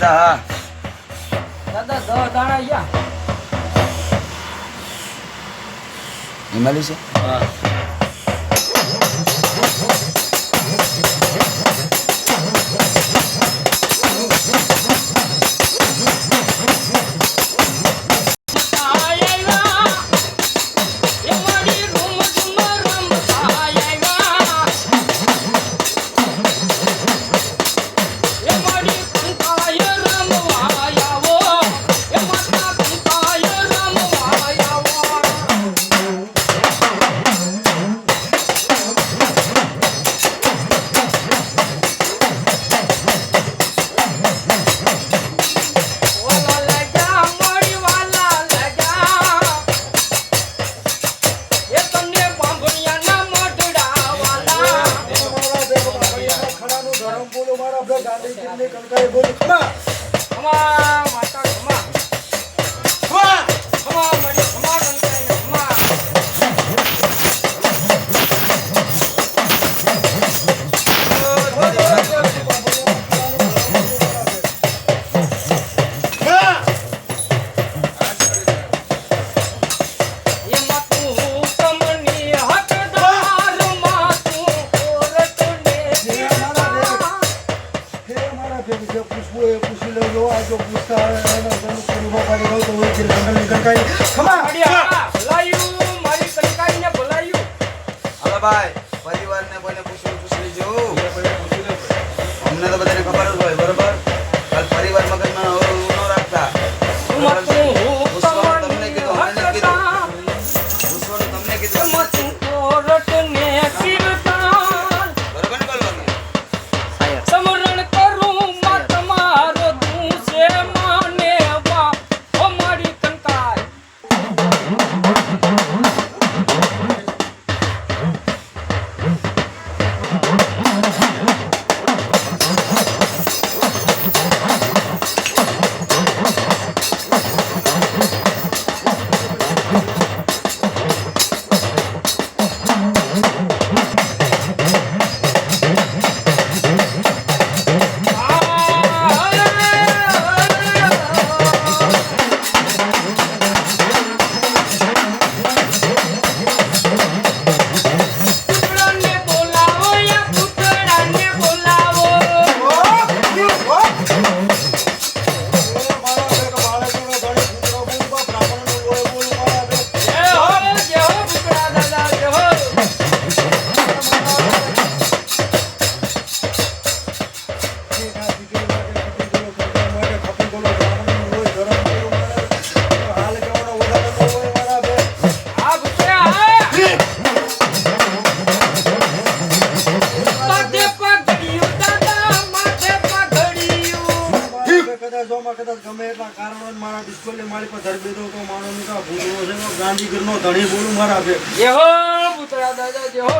દાદા. હા દાદા દહ દાણા યા હિમાલય છે? હા. બોલો મારા બે બોલ ખમા ખમા માતા જો પૂછતા કનુભવ પાડી ગયો તો અડિયા ભલાયું મારી કંકાઈને ભલાયું હાલો Música ગાંધીગીર નો ધણી બોલું મારા બે જય હો પુત્રા દાદા જય હો.